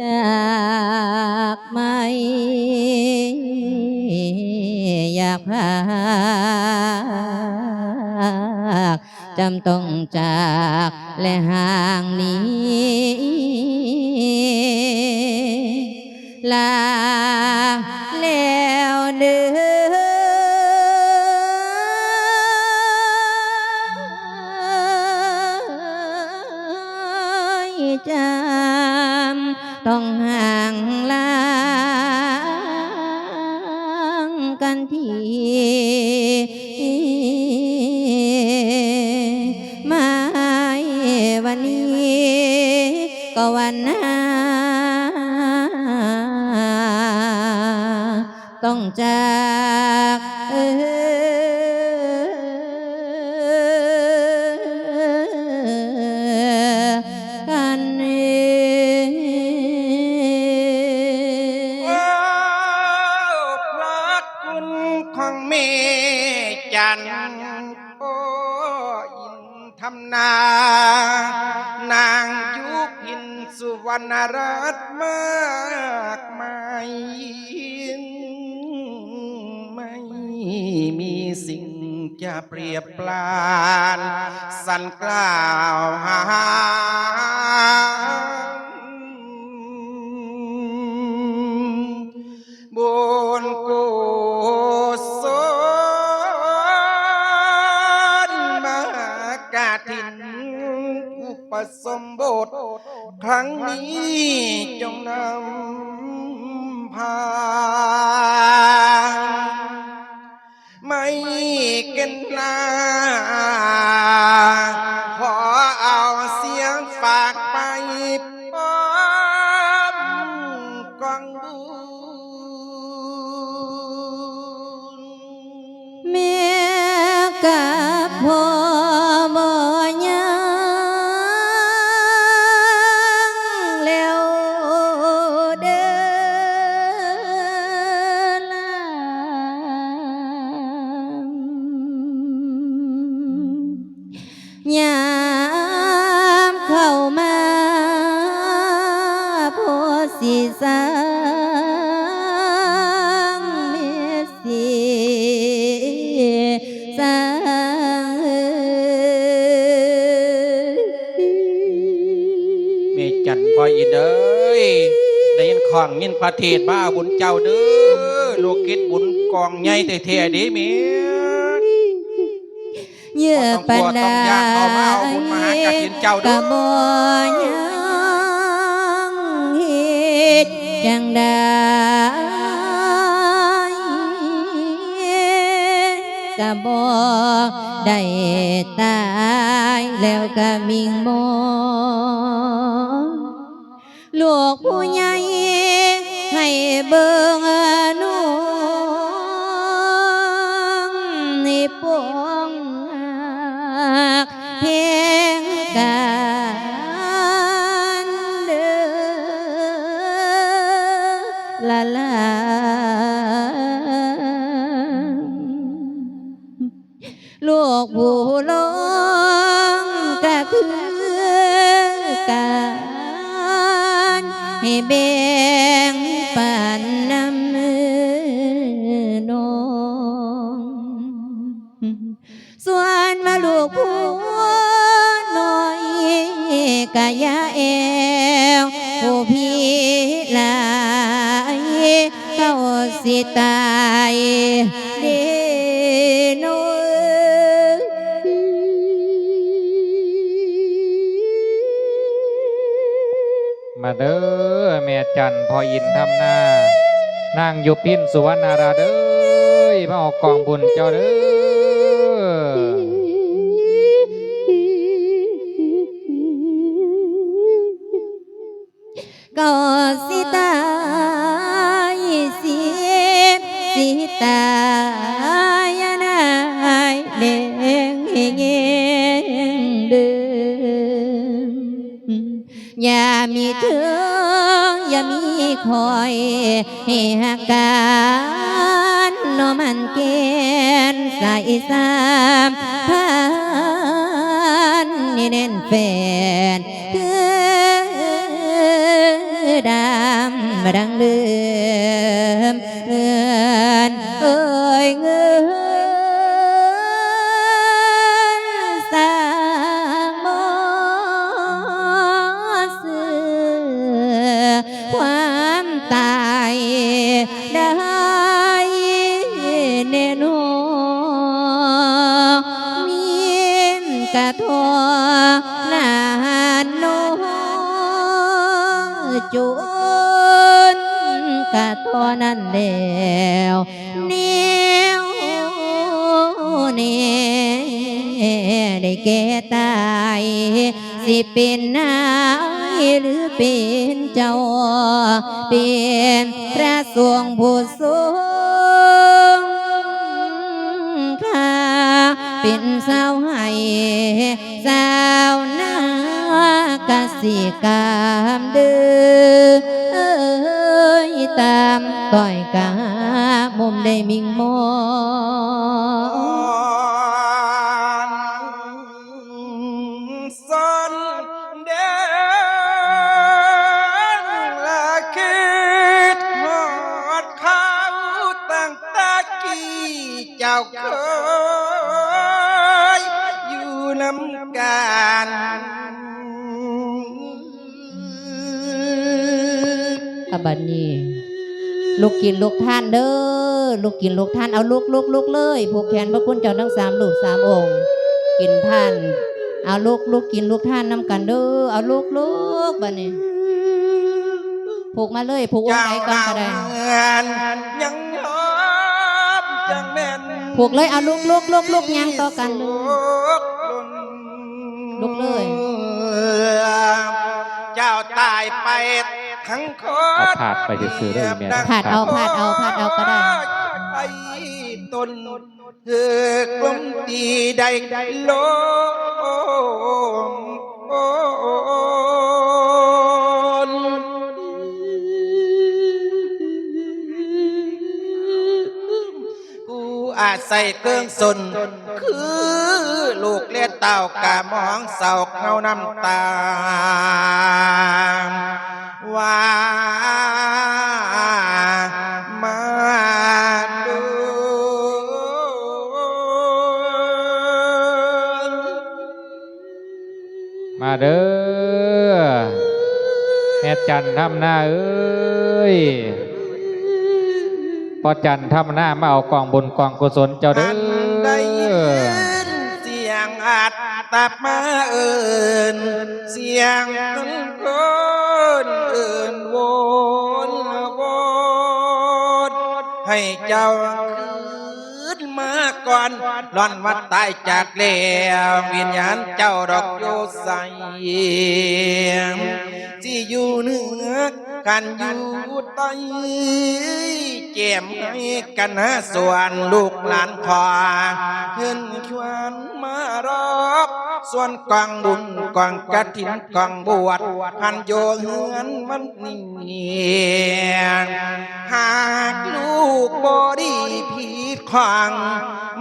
จากไม่อยากพากจำต้องจากและห่าง ต้องห่างลางกันทีไม่วันนี้ก็วันหน้าต้องจากเออ ทำนา นางยุพินสุวรรณรัตน์มากมายไม่มีสิ่งจะเปรียบปราน สันกล่าวหา ยามเข้ามาโพสิสร้างเมสิสร้างเมจันทร์พออีเด้ยได้ยินของยินประเทศมาบุญเจ้าเด้อโลกิตบุญกองใหญ่แท้ๆเด้เมีย เยื่อปันต้ดาองย่างเข้ามาเอาบุญมาหากฐินเจ้าเด้อกะบ่ยังเฮ็ดจังได้กะบ่ได้ตายแล้วก็มิงมองลูกผู้ใหญ่ให้เบิ่งน้อง ละลาลูกผู้ลงก็คือการให้แบ่งปันน้ำมือนองส่วนมาลูกผู้น้อยกะยาแอ ตายเดโนมาเด้อแม่จันพออินทำหน้านางยุพินสุวรรณาราเด้อมาออกกองบุญเจ้าเด้อ อย่ามีเธออย่ามีคอยให้หักกันโนมันเกณฑ์สายสามพันนี่เน้นแฟนคือดำดังเดิมเงินเอ้ย จุนกระทอนั้นแล้วเนียวเนได้แก่ตายสิเป็นนายหรือเป็นเจ้า เป็นพระสวงผู้ทรงข้าเป็นสาวให้สาวนา กสิกรรม ต่อยกามุมได้มิงมองสันเดนละคิดหอดเขาตั้งตะกี้เจ้าเคยอยู่น้ำกันอบัดนี้ ลูกกินลูกท่านเด้อลูกกินลูกท่านเอาลูกลูกลูกเลยผูกแขนพระคุณเจ้าทั้งสามลูกสามองค์ กินท่านเอาลูกลูกกินลูกท่านนำกันเด้อเอาลูกลูกบัดนี้ผูกมาเลยผูกองค์ไหนก่อนก็ได้นยังยอมจังแม่นผูกเลยเอาลูกลูกลูกลูกยางต่อกันเลยลุกเลย เจ้าตายไป ทั้งคนเอาผาดไปซื่อๆเด้อแม่ผาดเอาผาดเอาผาดเอาก็ได้ไปตนเถือกลมตีใดโลมโอนกูอาศัยเครื่องสน คือลูกเลี้ยเต่ากะมองเศร้าเงาน้ำตา ว่ามาดูมาเด้อแม่จันทำหน้าเอ้ยพอจันทำหน้ามาเอากองบุญกองกุศลเจ้าเด้อันได้ยิอนเสียงอัดตับมาเอินเสียงต้นค นเอินวนวนให้เจ้าคืนมาก่อนร่อนวัดตายจากเล้ววิญญาณเจ้าดอกโยใสที่อยู่เหนือ กันอยู่ใต้เจียมให้กันหาส่วนลูกหลานพอขึ้นชวนมารอบส่วนกองบุญกองกระถินกองบวชพันโยเฮือนมันนี่หากลูกบอดีผิดขวาง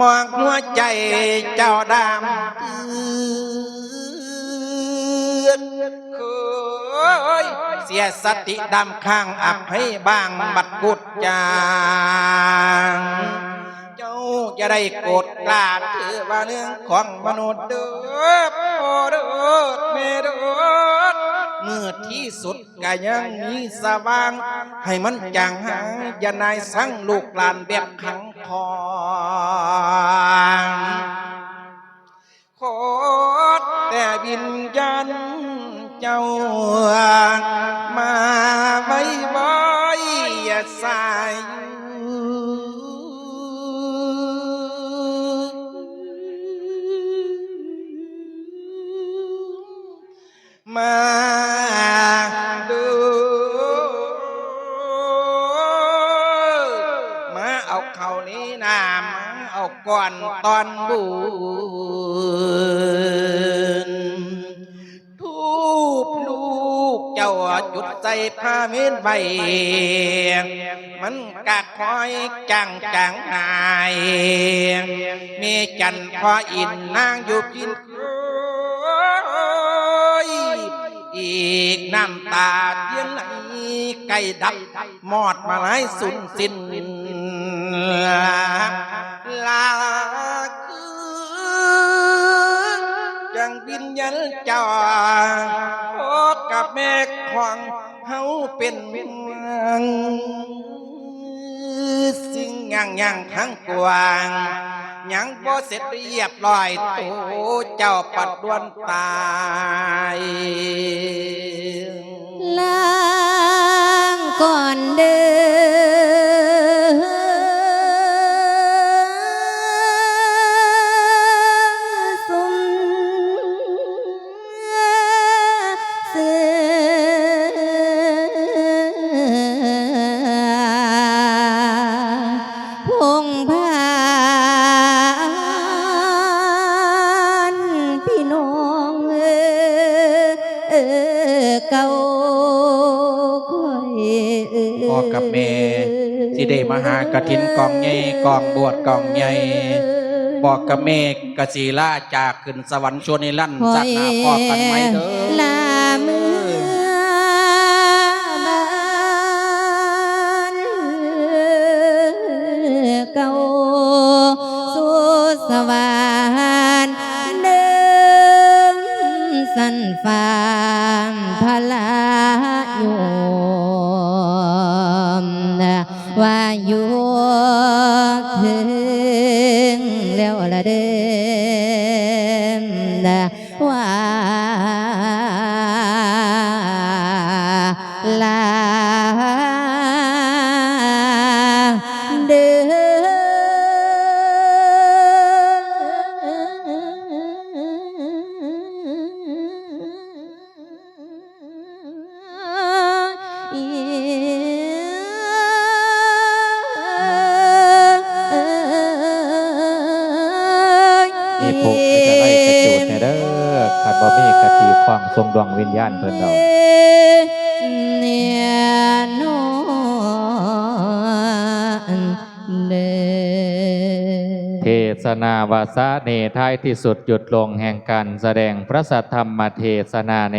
มองหัวใจเจ้าดำ สียสติดำข้างอับให้บ้างบัดกุดจางเจ้าจะได้โกรธกลาถือว่าเรื่องของมนุษย์เด้อพ่อเด้อแม่เด้อเมื่อที่สุดก็ยังมีสว่าง ให้มันจางหายอย่านายสั่งลูกหลานแบบขังคองขอแต่วิญญาณ เจ้า มาไว้ไว้อย่าสายมาดูมาเอาเขานี้นามาเอาก่อนตอนบุ จ้าจุดใจพาเมนใบมันกะคอยจังจังหาย มีจันพออินนางอยู่พินอีกน้ำตาเทียนไหลไก่ดับมอดมาหลายสุนสิ้นลาคือยังวิญญาณเจ้าโอ้กั บแม่ของเฮาเป็นเมืองสิ่งย่างย่างทั้งกวางยังบ่เสร็จเรียบร้อยตัวเจ้าปัดดวนตายลางก่อนเดิ เก่าค่อยเพ่อกับแม่สิได้มาหากฐินกองใหญ่กองบวชกองใหญ่บอกกับแม่กสีลาจากขึ้นสวรรค์ชวนในลั่นสักหน้าพ่อกันไหมเด้อลาเมือบ้านเก่าสู่สวรร life. ขัดบ่มีกะทีความทรงดวงวิญญาณเพิ่นเราเนี่ยนอนเดเทศนาวาสะเนท้ายที่สุดหยุดลงแห่งการแสดงพระสัทธรรมเทศนาใน